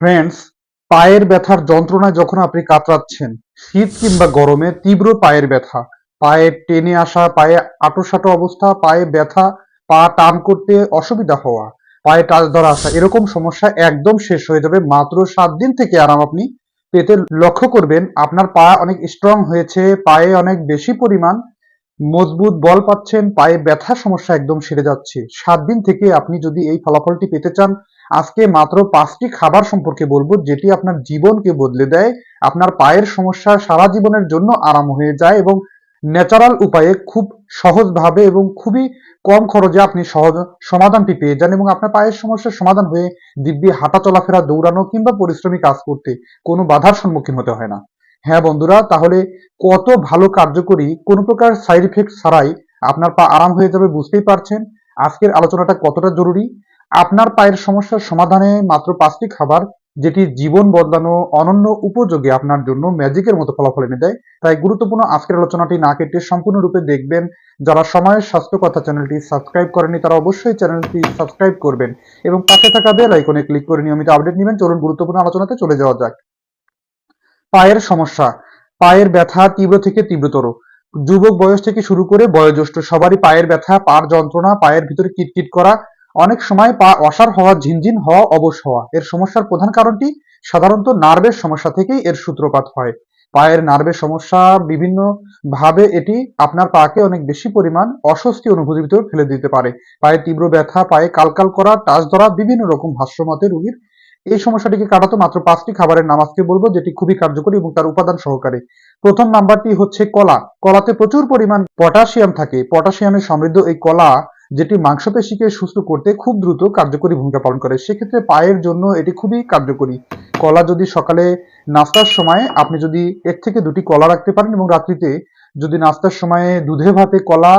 Friends পায়ের ব্যথার যন্ত্রণায় যখন আপনি কাতরাচ্ছেন, শীত কিংবা গরমে তীব্র পায়ের ব্যথা, পায়ে টেনে আসা, পায়ে আটোসাটো অবস্থা, পায়ে ব্যথা, পা টান করতে অসুবিধা হওয়া, পায়ে টাচ ধরা আসা, এরকম সমস্যা একদম শেষ হয়ে যাবে। মাত্র সাত দিন থেকে আরাম আপনি পেতে লক্ষ্য করবেন, আপনার পা অনেক স্ট্রং হয়েছে, পায়ে অনেক বেশি পরিমাণ মজবুত বল পাচ্ছেন, পায়ে ব্যথা সমস্যা একদম সেরে যাচ্ছে। সাত দিন থেকে আপনি যদি এই ফলাফলটি পেতে চান আজকে মাত্র পাঁচটি খাবার সম্পর্কে বলব, যেটি আপনার জীবনকে বদলে দেয়, আপনার পায়ের সমস্যা সারা জীবনের জন্য আরাম হয়ে যায় এবং ন্যাচারাল উপায়ে খুব সহজভাবে এবং খুবই কম খরচে আপনি সহজ সমাধানটি পেয়ে যান এবং আপনার পায়ের সমস্যার সমাধান হয়ে দিব্যি হাঁটা চলাফেরা, দৌড়ানো কিংবা পরিশ্রমী কাজ করতে কোনো বাধার সম্মুখীন হতে হয় না। হ্যাঁ বন্ধুরা, তাহলে কত ভালো কার্যকরী কোনো প্রকার সাইড ইফেক্ট ছাড়াই আপনার পা আরাম হয়ে যাবে বুঝতেই পারছেন। আজকের আলোচনাটা কতটা জরুরি? আপনার পায়ের সমস্যার সমাধানে মাত্র পাঁচটি খাবার, যেটি জীবন বদলানো অনন্য উপযোগী আপনার জন্য ম্যাজিকের মতো ফলাফল এনে দেয়। তাই গুরুত্বপূর্ণ আজকের আলোচনাটি না কেটে সম্পূর্ণরূপে দেখবেন। যারা সময়ের স্বাস্থ্য কথা চ্যানেলটি সাবস্ক্রাইব করেনি তারা অবশ্যই চ্যানেলটি সাবস্ক্রাইব করবেন এবং পাশে থাকা বেল আইকনে ক্লিক করে নিয়মিত আপডেট নেবেন। চলুন গুরুত্বপূর্ণ আলোচনাতে চলে যাওয়া যাক। পায়ের সমস্যা। পায়ের ব্যথা তীব্র থেকে তীব্রতর। যুবক বয়স থেকে শুরু করে বয়োজ্যেষ্ঠ সবারই পায়ের ব্যথা, পার যন্ত্রণা, পায়ের ভিতরে কিটকিট করা অনেক সময় পা অসার হওয়া, ঝিনঝিন হওয়া অবশ হওয়া। এর সমস্যার প্রধান কারণটি সাধারণত নার্ভের সমস্যা থেকেই এর সূত্রপাত হয়। পায়ের নার্ভের সমস্যা, বিভিন্ন ভাবে এটি আপনার পাকে অনেক বেশি পরিমাণ অস্বস্তি অনুভূতির ভিতর ফেলে দিতে পারে। পায়ে তীব্র ব্যথা, পায়ে কালকাল করা, টাচ ধরা, বিভিন্ন রকম ভাষ্যমতে রোগীর এই সমস্যাটিকে কাটাতে মাত্র পাঁচটি খাবারের নাম আজকে বলব, যেটি খুবই কার্যকরী এবং তার উপাদান সহকারে। প্রথম নাম্বারটি হচ্ছে কলা। কলাতে প্রচুর পরিমাণ পটাশিয়াম থাকে। পটাশিয়ামে সমৃদ্ধ এই কলা যেটি মাংসপেশিকে সুস্থ করতে খুব দ্রুত কার্যকরী ভূমিকা পালন করে, সেক্ষেত্রে পায়ের জন্য এটি খুবই কার্যকরী। কলা যদি সকালে নাস্তার সময় আপনি যদি এক থেকে দুটি কলা রাখতে পারেন এবং রাত্রিতে যদি নাস্তার সময়ে দুধে ভাতে কলা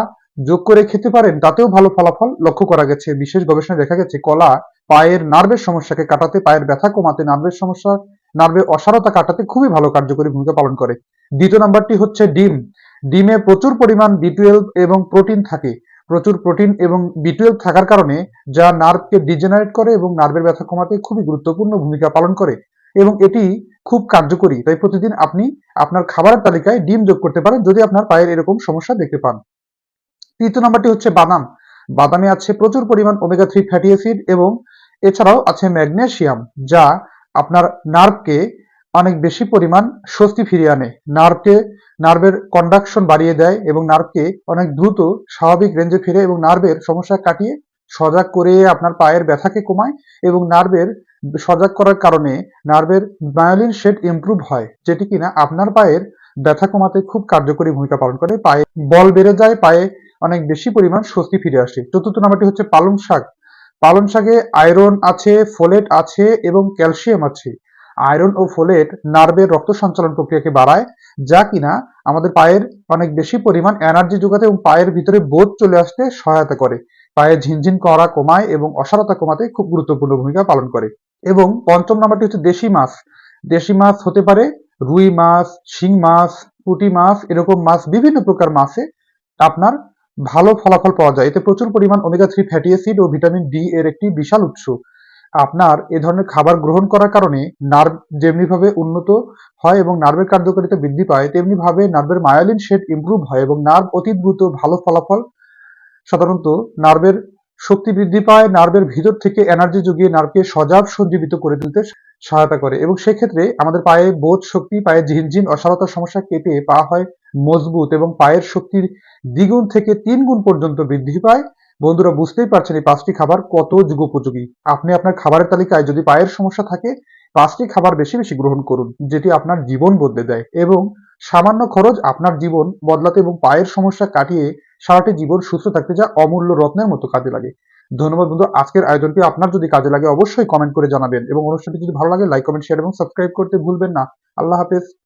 যোগ করে খেতে পারেন, তাতেও ভালো ফলাফল লক্ষ্য করা গেছে। বিশেষ গবেষণায় দেখা গেছে, কলা পায়ের নার্ভের সমস্যাকে কাটাতে, পায়ের ব্যথা কমাতে, নার্ভের সমস্যা, নার্ভের অসারতা কাটাতে খুবই ভালো কার্যকরী ভূমিকা পালন করে। দ্বিতীয় নাম্বারটি হচ্ছে ডিম। ডিমে প্রচুর পরিমাণ বি টুয়েলভ এবং প্রোটিন থাকে। প্রচুর প্রোটিন এবং বি টুয়েলভ থাকার কারণে যা নার্ভকে ডিজেনারেট করে এবং নার্ভের ব্যথা কমাতে খুবই গুরুত্বপূর্ণ ভূমিকা পালন করে এবং এটি খুব কার্যকরী। তাই প্রতিদিন আপনি আপনার খাবারের তালিকায় ডিম যোগ করতে পারেন যদি আপনার পায়ের এরকম সমস্যা দেখতে পান। তৃতীয় নাম্বারটি হচ্ছে বাদাম। বাদামে আছে প্রচুর পরিমাণ ওমেগা থ্রি ফ্যাটি অ্যাসিড এবং এছাড়াও আছে ম্যাগনেসিয়াম যা আপনার নার্ভকে অনেক বেশি পরিমাণ স্বস্তি ফিরিয়ে আনে। নার্ভকে, নার্ভের কন্ডাকশন বাড়িয়ে দেয় এবং নার্ভকে অনেক দ্রুত স্বাভাবিক রেঞ্জে ফিরে এবং নার্ভের সমস্যা কাটিয়ে সজাগ করে আপনার পায়ের ব্যথাকে কমায় এবং নার্ভের সজাগ করার কারণে নার্ভের মায়োলিন শেড ইমপ্রুভ হয়, যেটি কিনা আপনার পায়ের ব্যথা কমাতে খুব কার্যকরী ভূমিকা পালন করে। পায়ে বল বেড়ে যায়, পায়ে অনেক বেশি পরিমাণ স্বস্তি ফিরে আসে। চতুর্থ নাম্বারটি হচ্ছে পালং শাক। পালং শাকে আয়রন আছে ফোলেট আছে এবং ক্যালসিয়াম আছে। আয়রন ও ফোলেট নার্ভের রক্ত সঞ্চালন প্রক্রিয়াকে বাড়ায়, যা কিনা আমাদের পায়ের অনেক বেশি পরিমাণ এনার্জি যোগাতে এবং পায়ের ভিতরে বোধ চলে আসতে সহায়তা করে। পায়ে ঝিনঝিন করা কমায় এবং অসারতা কমাতে খুব গুরুত্বপূর্ণ ভূমিকা পালন করে। এবং পঞ্চম নাম্বারটি হচ্ছে দেশি মাছ। দেশি মাছ হতে পারে রুই মাছ, শিং মাছ, পুঁটি মাছ, এরকম মাছ বিভিন্ন প্রকার মাছে আপনার ভালো ফলাফল পাওয়া যায়। এতে প্রচুর পরিমাণ ওমেগা থ্রি ফ্যাটি অ্যাসিড ও ভিটামিন ডি এর একটি বিশাল উৎস। আপনার এ ধরনের খাবার গ্রহণ করার কারণে নার্ভ যেমনি ভাবে উন্নত হয় এবং নার্ভের কার্যকারিতা বৃদ্ধি পায় তেমনি ভাবে নার্ভের মায়োলিন শেড ইমপ্রুভ হয় এবং নার্ভ অতি দ্রুত ভালো ফলাফল, সাধারণত নার্ভের শক্তি বৃদ্ধি পায়, নার্ভের ভিতর থেকে এনার্জি জুগিয়ে নার্ভকে সজাগ সঞ্জীবিত করে তুলতে সহায়তা করে এবং সেক্ষেত্রে আমাদের পায়ে বোধ শক্তি, পায়ে ঝিনঝিন অসারতার সমস্যা কেটে পা হয় মজবুত এবং পায়ের শক্তির দ্বিগুণ থেকে তিন গুণ পর্যন্ত বৃদ্ধি পায়। বন্ধুরা, বুঝতেই পারছেন এই পাঁচটি খাবার কত যুগোপযোগী আপনি আপনার খাবারের তালিকায় যদি পায়ের সমস্যা থাকে, পাঁচটি খাবার বেশি বেশি গ্রহণ করুন, যেটি আপনার জীবন বদলে দেয় এবং সামান্য খরচ আপনার জীবন বদলাতে এবং পায়ের সমস্যা কাটিয়ে সারাটি জীবন সুস্থ থাকতে যা অমূল্য রত্নের মতো কাজে লাগে। ধন্যবাদ বন্ধু, আজকের আয়োজনটি আপনার যদি কাজে লাগে, অবশ্যই কমেন্ট করে জানাবেন এবং অনুষ্ঠানটি যদি ভালো লাগে, লাইক, কমেন্ট, শেয়ার এবং সাবস্ক্রাইব করতে ভুলবেন না। আল্লাহ হাফেজ।